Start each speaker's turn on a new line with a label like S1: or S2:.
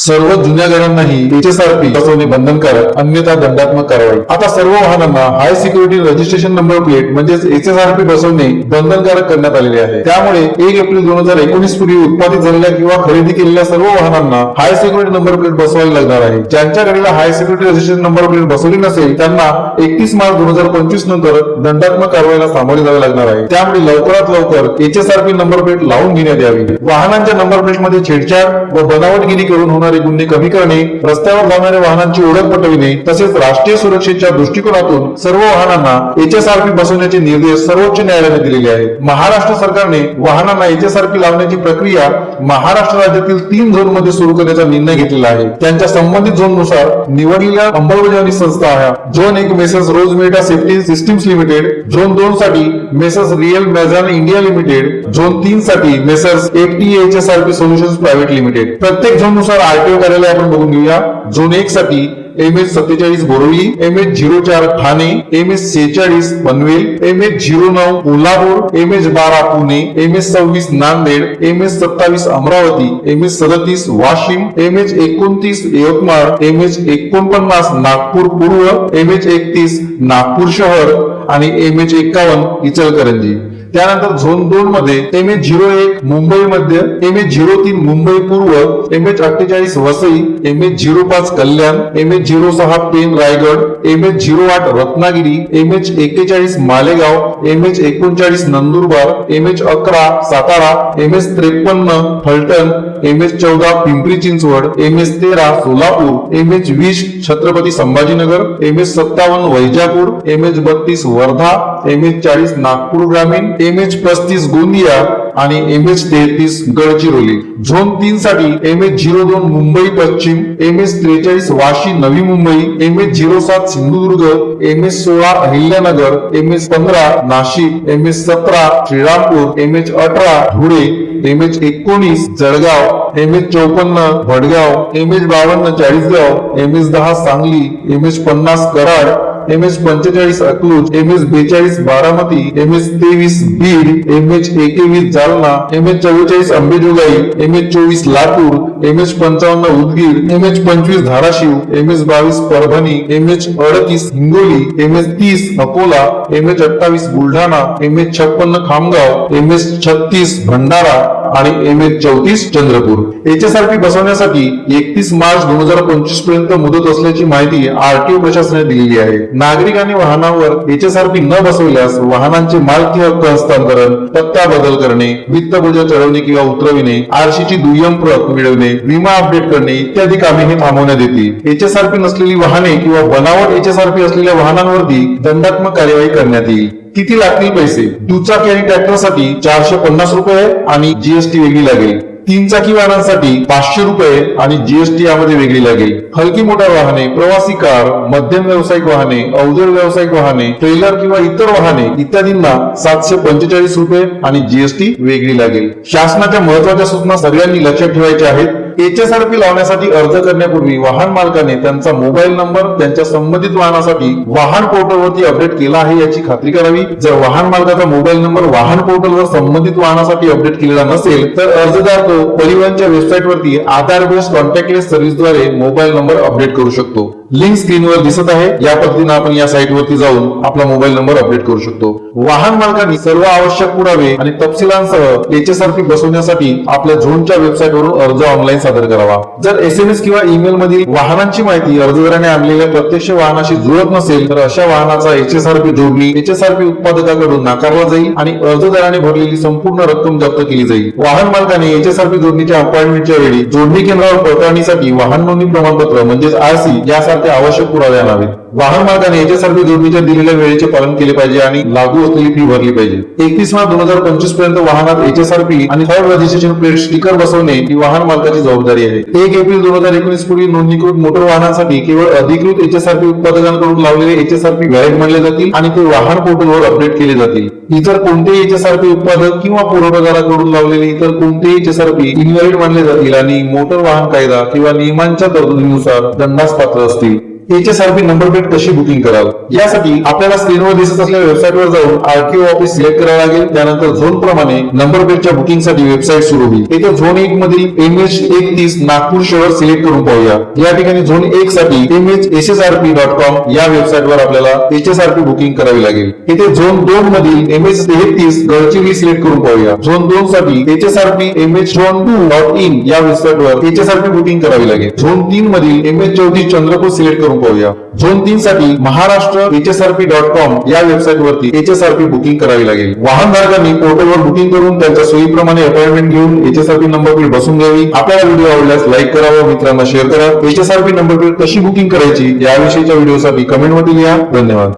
S1: सर्व जुन्या गाड्यांनाही एचएसआरपी बसवणे बंधनकारक अन्यथा दंडात्मक कारवाई. आता सर्व वाहनांना high security registration number plate म्हणजेच एचएसआरपी बसवणे बंधनकारक करण्यात आलेले आहे. त्यामुळे एक एप्रिल दोन हजार एकोणीस पूर्वी उत्पादित झालेल्या किंवा खरेदी केलेल्या सर्व वाहनांना हाय सिक्युरिटी नंबर प्लेट बसवावी लागणार आहे. ज्यांच्या गाडीला high security registration number plate बसवली नसेल त्यांना एकतीस मार्च दोन हजार पंचवीस नंतर दंडात्मक कारवाईला सामोरे जावे लागणार आहे. त्यामुळे लवकरात लवकर एचएसआरपी नंबर प्लेट लावून घेण्यात यावी. वाहनांच्या नंबर प्लेटमध्ये छेडछाड व बनावटगिरी करून होणार गुन्हे कमी करणे रस्त्यावर धावणाऱ्या वाहनांची ओळख पटविणे तसेच राष्ट्रीय सुरक्षेच्या दृष्टिकोनातून सर्व वाहनांना एचएसआरपी बसवण्याचे निर्देश सर्वोच्च न्यायालयाने दिलेले आहेत. महाराष्ट्र सरकारने वाहनांना एचएसआरपी लावण्याची प्रक्रिया महाराष्ट्र राज्यातील तीन झोनमध्ये सुरू करण्याचा निर्णय घेतलेला आहे. त्यांच्या संबंधित झोननुसार निवडलेल्या अंमलबजावणी संस्था आहे. झोन एक messrs Rosmerta safety systems limited zone दोन साठी messrs Real Mazon India limited zone तीन साठी messrs FTHSRP solutions private limited प्रत्येक झोननुसार आरटीओ कार्यालय आपण बघून घेऊया झोन एक साठी एम एच सत्तेचाळीस बोरवी एम एच झिरो चार ठाणे एम एच सेहेचाळीस पनवेल एम एच झिरो नऊ कोल्हापूर एम एच बारा पुणे एम एच सव्वीस नांदेड एम एच सत्तावीस अमरावती एम एच सदतीस वाशिम एम एच एकोणतीस यवतमाळ एम एच एकोणपन्नास नागपूर पूर्व एम एच एकतीस नागपूर शहर आणि एम एच एक्कावन्न इचलकरंजी त्यानंतर झोन दोन मध्ये एम एच झिरो एक मुंबई मध्य एम एच झिरो तीन मुंबई पूर्व एम एच अठ्ठेचाळीस वसई एम एच झिरो पाच कल्याण एम एच झिरो सहा Pen Raigad M H zero आठ रत्नागिरी एम एच एक्केचाळीस मालेगाव एम एच एकोणचाळीस नंदुरबार एम एच अकरा सातारा एम एच त्रेपन्न फलटण एम एच चौदा पिंपरी चिंचवड एम एच तेरा सोलापूर एम एच वीस छत्रपती संभाजीनगर एम एच सत्तावन्न वैजापूर एम एच बत्तीस वर्धा एम एच चाळीस नागपूर ग्रामीण एम एच पस्तीस गोंदिया आणि एम एच तेहतीस गडचिरोली झोन तीन साठी एम एच झिरो दोन मुंबई पश्चिम एम एच त्रेचाळीस Vashi Navi Mumbai M H zero सात सिंधुदुर्ग एम एच सोळा अहिल्यानगर एम एच पंधरा नाशिक एम एच सतरा श्रीरामपूर एम एच अठरा धुळे एम एच एकोणीस जळगाव एम एच चौपन्न वडगाव एम एच बावन्न चाळीसगाव एम एच दहा सांगली एम एच पन्नास कराड एम एच पंचेचाळीस अकलूज एम एच बेचाळीस बारामती एम एच तेवीस बीड एम एच एकवीस जालना एम एच चव्वेचाळीस अंबेजोगाई एम एच चोवीस लातूर एम एच पंचावन्न उदगीर एम एच पंचवीस धाराशिव एम एच बावीस परभणी एम एच अडतीस हिंगोली एम एच तीस अकोला एम एच अठ्ठावीस बुलढाणा एम एच छप्पन्न खामगाव एम एच छत्तीस भंडारा आणि एम एच चौतीस चंद्रपूर याच्यासारखी बसवण्यासाठी एकतीस मार्च दोन हजार पंचवीसपर्यंत मुदत असल्याची माहिती आरटीओ प्रशासनाने दिलेली आहे नागरिकांनी वाहनावर एचएसआरपी न बसवल्यास वाहनांचे मालकी हक्क हस्तांतरण पत्ता बदल करणे वित्तबोजा चढवणे किंवा उतरविणे आरशीची दुय्यम प्रत मिळवणे विमा अपडेट करणे इत्यादी कामे हे थांबवण्यात येतील. एचएसआरपी नसलेली वाहने किंवा बनावट एचएसआरपी असलेल्या वाहनांवरती दंडात्मक कार्यवाही करण्यात येईल. किती लागतील पैसे? दुचाकी आणि ट्रॅक्टरसाठी चारशे पन्नास रुपये आणि जीएसटी वेगळी लागेल. तीन चाकी वाहनांसाठी पाचशे रुपये आणि जीएसटी यामध्ये वेगळी लागेल. हलकी मोटार वाहने प्रवासी कार मध्यम व्यावसायिक वाहने अवजड व्यावसायिक वाहने ट्रेलर किंवा इतर वाहने इत्यादींना सातशे पंचेचाळीस रुपये आणि जीएसटी वेगळी लागेल. शासनाच्या महत्त्वाच्या सूचना सगळ्यांनी लक्षात ठेवायच्या आहेत. एचएसआरपी लावण्यासाठी अर्ज करण्यापूर्वी वाहन मालकाने त्यांचा मोबाईल नंबर त्यांच्या संबंधित वाहनासाठी वाहन पोर्टलवरती अपडेट केला आहे याची खात्री करावी. जर वाहन मालकाचा मोबाईल नंबर वाहन पोर्टलवर संबंधित वाहनासाठी अपडेट केलेला नसेल तर अर्जदार तो परिवहनच्या वेबसाईटवरती आधार बेस्ड कॉन्टॅक्टलेस सर्व्हिसद्वारे मोबाईल नंबर अपडेट करू शकतो. लिंक स्क्रीनवर दिसत आहे. या पद्धतीने आपण या साईटवरती जाऊन आपला मोबाईल नंबर अपडेट करू शकतो. वाहन मालकांनी सर्व आवश्यक पुरावे आणि तपशिलांसह एचएसआरपी बसवण्यासाठी आपल्या झोनच्या वेबसाईट वरून अर्ज ऑनलाईन सादर करावा. जर एसएमएस किंवा ईमेल मधील वाहनांची माहिती अर्जदाराने आणलेल्या प्रत्यक्ष वाहनाशी जुळत नसेल तर अशा वाहनाचा एचएसआरपी जोडणी एचएसआरपी उत्पादकाकडून नाकारला जाईल आणि अर्जदाराने भरलेली संपूर्ण रक्कम जप्त केली जाईल. वाहन मालकाने एचएसआरपी जोडणीच्या अपॉइंटमेंटच्या वेळी जोडणी केंद्रावर पडताळणीसाठी वाहन नोंदणी प्रमाणपत्र म्हणजेच आरसी यासारखे आवश्यक पुरावे आणावेत वाहन मालकाने याच्यासारखी जोडणीच्या दिलेल्या वेळेचे पालन केले पाहिजे आणि लागू असलेली फी भरली पाहिजे. एकतीस मार्च दोन हजार पंचवीसपर्यंत वाहनात एचएसआरपी आणि थर्ड रजिस्ट्रेशन प्लेट स्टिकर बसवणे ही वाहन मालकाची जबाबदारी आहे. एक एप्रिल दोन हजार एकोणीस पूर्वी नोंदणीकृत मोटर वाहनांसाठी केवळ अधिकृत एचएसआरपी उत्पादकांकडून लावलेले एचएसआरपी व्हॅलिड मानले जातील आणि ते वाहन पोर्टलवर अपडेट केले जातील. इतर कोणतेही एचएसआरपी उत्पादक किंवा पुरवठादाराकडून लावलेले इतर कोणतेही एचएसआरपी इनव्हॅलिड मानले जातील आणि मोटर वाहन कायदा किंवा नियमांच्या तरतुदीनुसार दंडास पात्र असतील. त्याच्यासारखी नंबर प्लेट कशी बुकिंग कराल? यासाठी आपल्याला स्क्रीनवर दिसत असलेल्या वेबसाईटवर जाऊन आरटीओ ऑफिस सिलेक्ट करावं लागेल. त्यानंतर झोन प्रमाणे नंबर प्लेटच्या बुकिंगसाठी वेबसाईट सुरू होईल. इथे झोन एक मधील एम एच एकतीस नागपूर शहर सिलेक्ट करून पाहूया. या ठिकाणी झोन एक साठी M H S S R P dot com या वेबसाईटवर आपल्याला H S R P booking करावी लागेल. इथे झोन दोन मधील एम एच तेहतीस गडचिरोली सिलेक्ट करून पाहूया. झोन दोन साठी H S R P M H zone two dot in या वेबसाईटवर H S R P booking करावी लागेल. झोन तीन मधील एम एच चौतीस चंद्रपूर सिलेक्ट करून पाहूया झोन तीन साठी महाराष्ट्र एचएसआरपी डॉट कॉम या वेबसाईट वरती H S R P booking करावी लागेल. वाहनधारकांनी पोर्टलवर बुकिंग करून त्यांच्या सोयीप्रमाणे अपॉइंटमेंट घेऊन एचएसआरपी नंबर प्लेट बसून घ्यावी. आपल्याला व्हिडिओ आवडल्यास लाईक करावा मित्रांना शेअर करा. H R P number plate कशी बुकिंग करायची याविषयीच्या व्हिडिओसाठी कमेंटमध्ये लिहा. धन्यवाद.